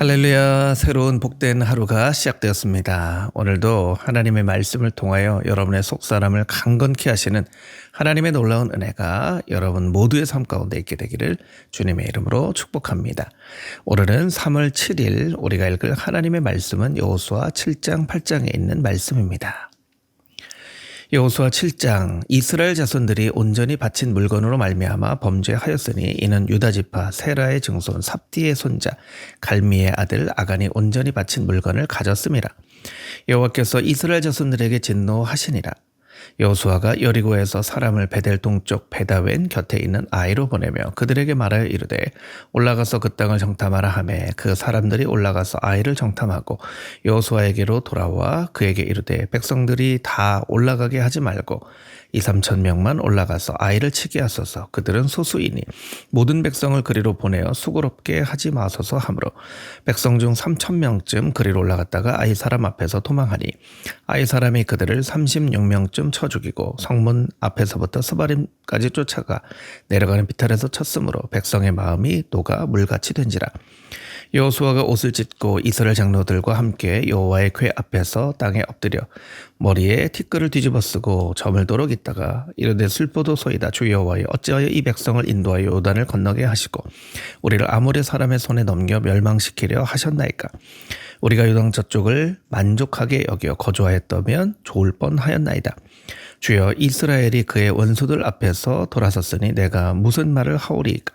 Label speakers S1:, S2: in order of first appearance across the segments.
S1: 할렐루야 새로운 복된 하루가 시작되었습니다. 오늘도 하나님의 말씀을 통하여 여러분의 속사람을 강건케 하시는 하나님의 놀라운 은혜가 여러분 모두의 삶 가운데 있게 되기를 주님의 이름으로 축복합니다. 오늘은 3월 7일 우리가 읽을 하나님의 말씀은 여호수아 7장 8장에 있는 말씀입니다. 여호수아 7장 이스라엘 자손들이 온전히 바친 물건으로 말미암아 범죄하였으니 이는 유다 지파 세라의 증손 삽디의 손자 갈미의 아들 아간이 온전히 바친 물건을 가졌습니다. 여호와께서 이스라엘 자손들에게 진노하시니라. 여호수아가 여리고에서 사람을 베델 동쪽 베다웬 곁에 있는 아이로 보내며 그들에게 말하여 이르되 올라가서 그 땅을 정탐하라 하매 그 사람들이 올라가서 아이를 정탐하고 여호수아에게로 돌아와 그에게 이르되 백성들이 다 올라가게 하지 말고 이 삼천 명만 올라가서 아이를 치게 하소서. 그들은 소수이니 모든 백성을 그리로 보내어 수고롭게 하지 마소서 하므로 백성 중 삼천 명쯤 그리로 올라갔다가 아이 사람 앞에서 도망하니 아이 사람이 그들을 삼십육 명쯤 쳐 죽이고 성문 앞에서부터 스바림까지 쫓아가 내려가는 비탈에서 쳤으므로 백성의 마음이 녹아 물같이 된지라 여호수아가 옷을 찢고 이스라엘 장로들과 함께 여호와의 궤 앞에서 땅에 엎드려 머리에 티끌을 뒤집어 쓰고 점을 도록 있다가 이르되 슬퍼도 소이다. 주 여호와여 어찌하여 이 백성을 인도하여 요단을 건너게 하시고 우리를 아무리 사람의 손에 넘겨 멸망시키려 하셨나이까? 우리가 요단 저쪽을 만족하게 여겨 거주하였다면 좋을 뻔하였나이다. 주여 이스라엘이 그의 원수들 앞에서 돌아섰으니 내가 무슨 말을 하오리이까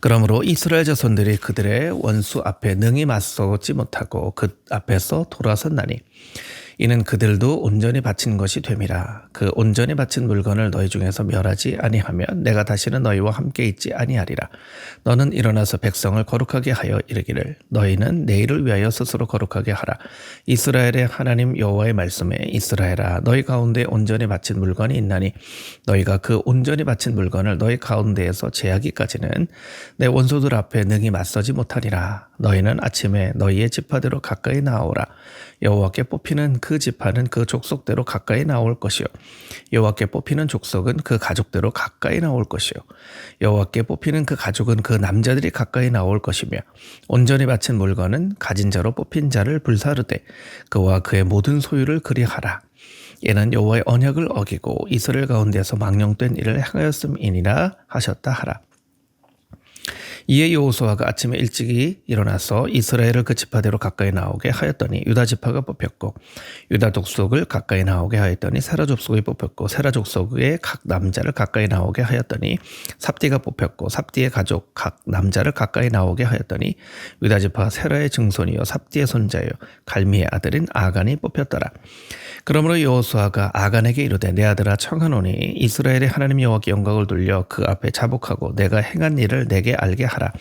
S1: 그러므로 이스라엘 자손들이 그들의 원수 앞에 능히 맞서지 못하고 그 앞에서 돌아섰나니 이는 그들도 온전히 바친 것이 됨이라. 그 온전히 바친 물건을 너희 중에서 멸하지 아니하면 내가 다시는 너희와 함께 있지 아니하리라. 너는 일어나서 백성을 거룩하게 하여 이르기를 너희는 내일을 위하여 스스로 거룩하게 하라. 이스라엘의 하나님 여호와의 말씀에 이스라엘아 너희 가운데 온전히 바친 물건이 있나니 너희가 그 온전히 바친 물건을 너희 가운데에서 제하기까지는 내 원소들 앞에 능히 맞서지 못하리라. 너희는 아침에 너희의 지파대로 가까이 나오라. 여호와께 뽑히는 그 지파는 그 족속대로 가까이 나올 것이요. 여호와께 뽑히는 족속은 그 가족대로 가까이 나올 것이요. 여호와께 뽑히는 그 가족은 그 남자들이 가까이 나올 것이며 온전히 바친 물건은 가진 자로 뽑힌 자를 불사르되 그와 그의 모든 소유를 그리하라. 얘는 여호와의 언약을 어기고 이스라엘 가운데서 망령된 일을 행하였음이니라 하셨다 하라 이에 여호수아가 아침에 일찍이 일어나서 이스라엘을 그 지파대로 가까이 나오게 하였더니 유다 지파가 뽑혔고 유다 족속을 가까이 나오게 하였더니 세라 족속이 뽑혔고 세라 족속의 각 남자를 가까이 나오게 하였더니 삽디가 뽑혔고 삽디의 가족 각 남자를 가까이 나오게 하였더니 유다 지파 세라의 증손이요 삽디의 손자요 갈미의 아들인 아간이 뽑혔더라. 그러므로 여호수아가 아간에게 이르되 내 아들아 청하노니 이스라엘의 하나님 여호와께 영광을 돌려 그 앞에 자복하고 내가 행한 일을 내게 알게 하라.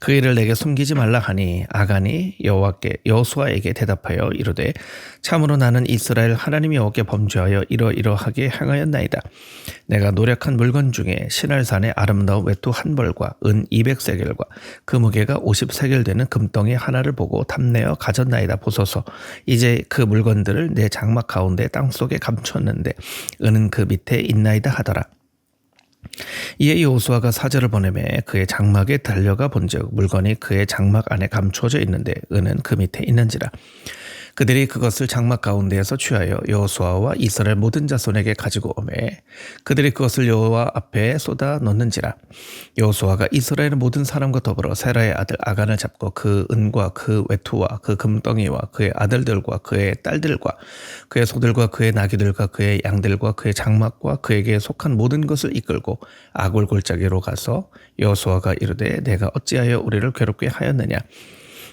S1: 그 일을 내게 숨기지 말라 하니 아간이 여호와께 여호수아에게 대답하여 이르되 참으로 나는 이스라엘 하나님 여호와께 범죄하여 이러이러하게 행하였나이다. 내가 노력한 물건 중에 신할산의 아름다운 외투 한 벌과 은 200세겔과 그 무게가 50세겔 되는 금덩이 하나를 보고 탐내어 가졌나이다 보소서. 이제 그 물건들을 내 장막 가운데 땅 속에 감췄는데 은은 그 밑에 있나이다 하더라. 이에 여호수아가 사절을 보내매 그의 장막에 달려가 본즉 물건이 그의 장막 안에 감추어져 있는데 은은 그 밑에 있는지라 그들이 그것을 장막 가운데에서 취하여 여호수아와 이스라엘 모든 자손에게 가지고 오매 그들이 그것을 여호와 앞에 쏟아 놓는지라. 여호수아가 이스라엘 모든 사람과 더불어 세라의 아들 아간을 잡고 그 은과 그 외투와 그 금덩이와 그의 아들들과 그의 딸들과 그의 소들과 그의 나귀들과 그의 양들과 그의 장막과 그에게 속한 모든 것을 이끌고 아골 골짜기로 가서 여호수아가 이르되 내가 어찌하여 우리를 괴롭게 하였느냐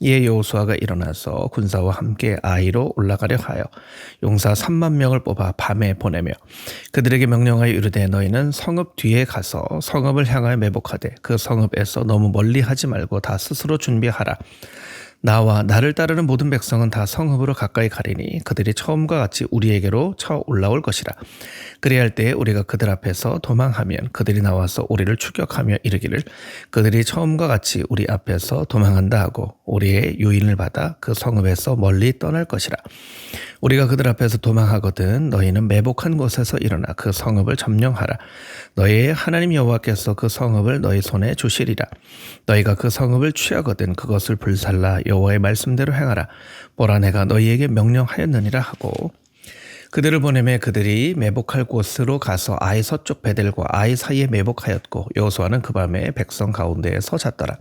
S1: 이에 여호수아가 일어나서 군사와 함께 아이로 올라가려 하여 용사 3만 명을 뽑아 밤에 보내며 그들에게 명령하여 이르되 너희는 성읍 뒤에 가서 성읍을 향하여 매복하되 그 성읍에서 너무 멀리 하지 말고 다 스스로 준비하라 나와 나를 따르는 모든 백성은 다 성읍으로 가까이 가리니 그들이 처음과 같이 우리에게로 쳐 올라올 것이라. 그리할 때 우리가 그들 앞에서 도망하면 그들이 나와서 우리를 추격하며 이르기를 그들이 처음과 같이 우리 앞에서 도망한다 하고 우리의 유인을 받아 그 성읍에서 멀리 떠날 것이라. 우리가 그들 앞에서 도망하거든 너희는 매복한 곳에서 일어나 그 성읍을 점령하라. 너희의 하나님 여호와께서 그 성읍을 너희 손에 주시리라. 너희가 그 성읍을 취하거든 그것을 불살라 여호와의 말씀대로 행하라. 보라 내가 너희에게 명령하였느니라 하고 그들을 보내매 그들이 매복할 곳으로 가서 아이 서쪽 베델과 아이 사이에 매복하였고 여호수아는 그 밤에 백성 가운데에 서 잤더라.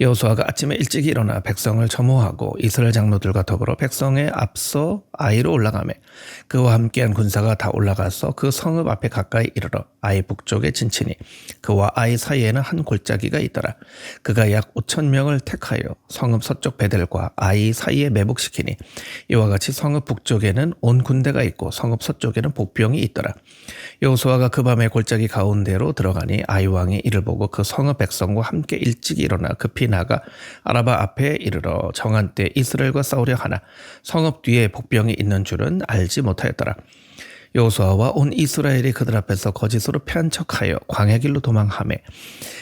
S1: 여호수아가 아침에 일찍 일어나 백성을 점호하고 이스라엘 장로들과 더불어 백성에 앞서 아이로 올라가매 그와 함께한 군사가 다 올라가서 그 성읍 앞에 가까이 이르러 아이 북쪽에 진치니 그와 아이 사이에는 한 골짜기가 있더라. 그가 약 5천 명을 택하여 성읍 서쪽 베델과 아이 사이에 매복시키니 이와 같이 성읍 북쪽에는 온 군대가 있고 성읍 서쪽에는 복병이 있더라 여호수아가 그 밤에 골짜기 가운데로 들어가니 아이 왕이 이를 보고 그 성읍 백성과 함께 일찍 일어나 급히 나가 아라바 앞에 이르러 정한 때 이스라엘과 싸우려 하나 성읍 뒤에 복병이 있는 줄은 알지 못하였더라. 여호수아와 온 이스라엘이 그들 앞에서 거짓으로 편척하여 광야 길로 도망하매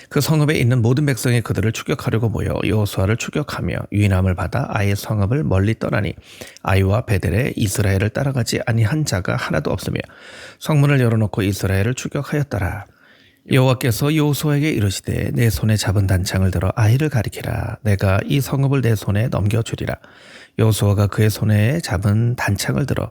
S1: 그 성읍에 있는 모든 백성이 그들을 추격하려고 모여 여호수아를 추격하며 유인함을 받아 아이의 성읍을 멀리 떠나니 아이와 베델에 이스라엘을 따라가지 아니한 자가 하나도 없으며 성문을 열어놓고 이스라엘을 추격하였더라. 여호와께서 여호수아에게 이르시되 내 손에 잡은 단창을 들어 아이를 가리키라 내가 이 성읍을 내 손에 넘겨 주리라 여호수아가 그의 손에 잡은 단창을 들어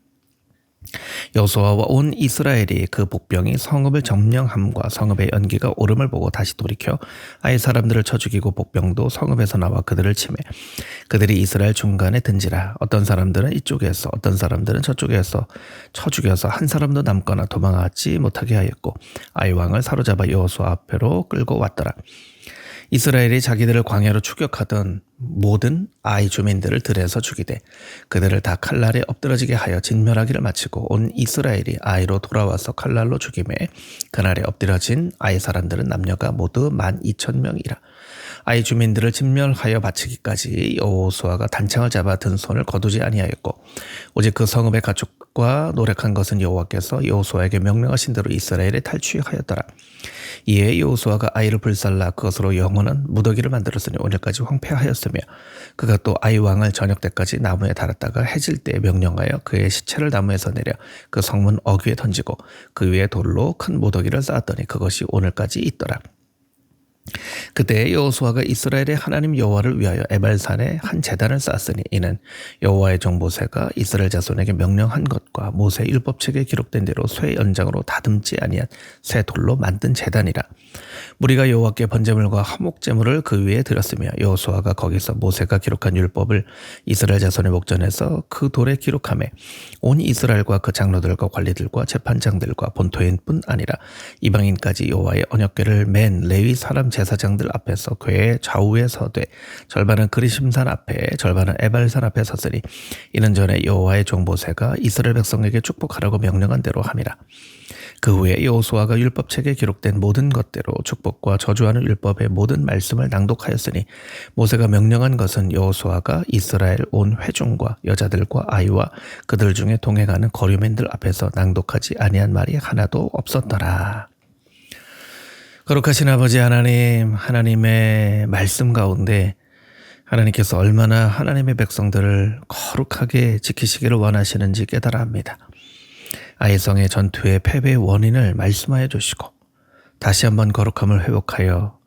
S1: 여호수아와 온 이스라엘이 그 복병이 성읍을 점령함과 성읍의 연기가 오름을 보고 다시 돌이켜 아이 사람들을 쳐 죽이고 복병도 성읍에서 나와 그들을 치매 그들이 이스라엘 중간에 든지라 어떤 사람들은 이쪽에서 어떤 사람들은 저쪽에서 쳐 죽여서 한 사람도 남거나 도망하지 못하게 하였고 아이 왕을 사로잡아 여호수아 앞으로 끌고 왔더라 이스라엘이 자기들을 광야로 추격하던 모든 아이 주민들을 들에서 죽이되 그들을 다 칼날에 엎드러지게 하여 진멸하기를 마치고 온 이스라엘이 아이로 돌아와서 칼날로 죽임에 그날에 엎드려진 아이 사람들은 남녀가 모두 만 이천 명이라 아이 주민들을 진멸하여 바치기까지 여호수아가 단창을 잡아 든 손을 거두지 아니하였고 오직 그 성읍의 가축과 노력한 것은 여호와께서 여호수아에게 명령하신 대로 이스라엘에 탈취하였더라. 이에 여호수아가 아이를 불살라 그것으로 영원한 무더기를 만들었으니 오늘까지 황폐하였으며 그가 또 아이 왕을 저녁 때까지 나무에 달았다가 해질 때 명령하여 그의 시체를 나무에서 내려 그 성문 어귀에 던지고 그 위에 돌로 큰 무더기를 쌓았더니 그것이 오늘까지 있더라. 그때 여호수아가 이스라엘의 하나님 여호와를 위하여 에발산에 한 제단을 쌓았으니 이는 여호와의 종 모세가 이스라엘 자손에게 명령한 것과 모세 율법책에 기록된 대로 쇠 연장으로 다듬지 아니한 새 돌로 만든 제단이라 무리가 여호와께 번제물과 화목제물을 그 위에 드렸으며 여호수아가 거기서 모세가 기록한 율법을 이스라엘 자손의 목전에서 그 돌에 기록함에 온 이스라엘과 그 장로들과 관리들과 재판장들과 본토인뿐 아니라 이방인까지 여호와의 언약궤를 맨 레위 사람 제사장들 앞에서 궤의 좌우에 서되 절반은 그리심산 앞에 절반은 에발산 앞에 섰으니 이는 전에 여호와의 종 모세가 이스라엘 백성에게 축복하라고 명령한 대로 함이라. 그 후에 여호수아가 율법책에 기록된 모든 것대로 축복과 저주하는 율법의 모든 말씀을 낭독하였으니 모세가 명령한 것은 여호수아가 이스라엘 온 회중과 여자들과 아이와 그들 중에 동행하는 거류민들 앞에서 낭독하지 아니한 말이 하나도 없었더라. 거룩하신 아버지 하나님, 하나님의 말씀 가운데 하나님께서 얼마나 하나님의 백성들을 거룩하게 지키시기를 원하시는지 깨달아 합니다. 아이성의 전투의 패배의 원인을 말씀하여 주시고 다시 한번 거룩함을 회복하여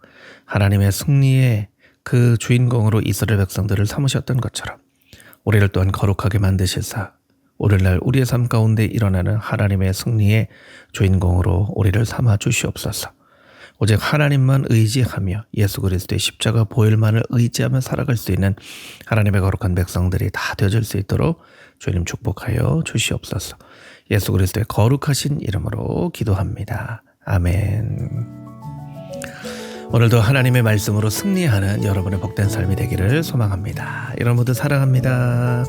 S1: 하나님의 승리의 그 주인공으로 이스라엘 백성들을 삼으셨던 것처럼 우리를 또한 거룩하게 만드시사 오늘날 우리의 삶 가운데 일어나는 하나님의 승리의 주인공으로 우리를 삼아 주시옵소서. 오직 하나님만 의지하며 예수 그리스도의 십자가 보혈만을 의지하며 살아갈 수 있는 하나님의 거룩한 백성들이 다 되어질 수 있도록 주님 축복하여 주시옵소서. 예수 그리스도의 거룩하신 이름으로 기도합니다. 아멘. 오늘도 하나님의 말씀으로 승리하는 여러분의 복된 삶이 되기를 소망합니다. 여러분 모두 사랑합니다.